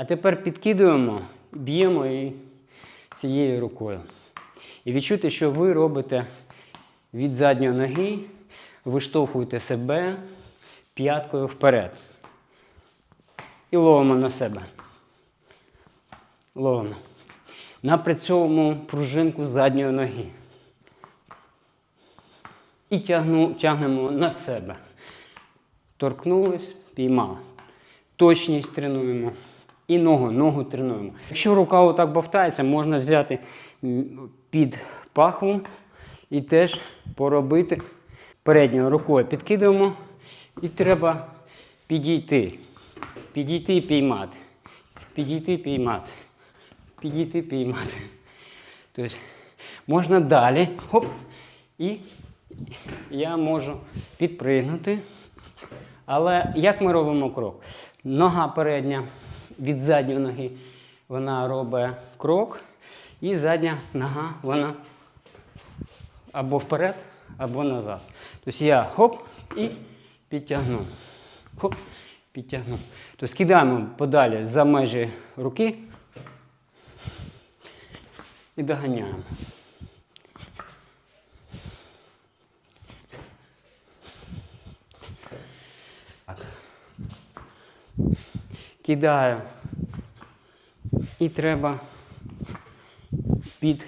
А тепер підкидуємо, б'ємо і цією рукою. І відчути, що ви робите від задньої ноги, виштовхуєте себе п'яткою вперед. І ловимо на себе. Ловимо. Напрацьовуємо пружинку задньої ноги. І тягну, тягнемо на себе. Торкнулись, піймали. Точність тренуємо. І ногу, ногу тренуємо. Якщо рука отак бовтається, можна взяти під пахву і теж поробити передньою рукою. Підкидаємо і треба підійти. Підійти і піймати. Підійти, піймати. Підійти, піймати. Тобто можна далі. Хоп. І я можу підпригнути. Але як ми робимо крок? Нога передня від задньої ноги вона робить крок, і задня нога вона або вперед, або назад. Тобто я хоп і підтягнув. Хоп, підтягнув. Тобто кидаємо подалі за межі руки і доганяємо. Так. Кидаю. І треба під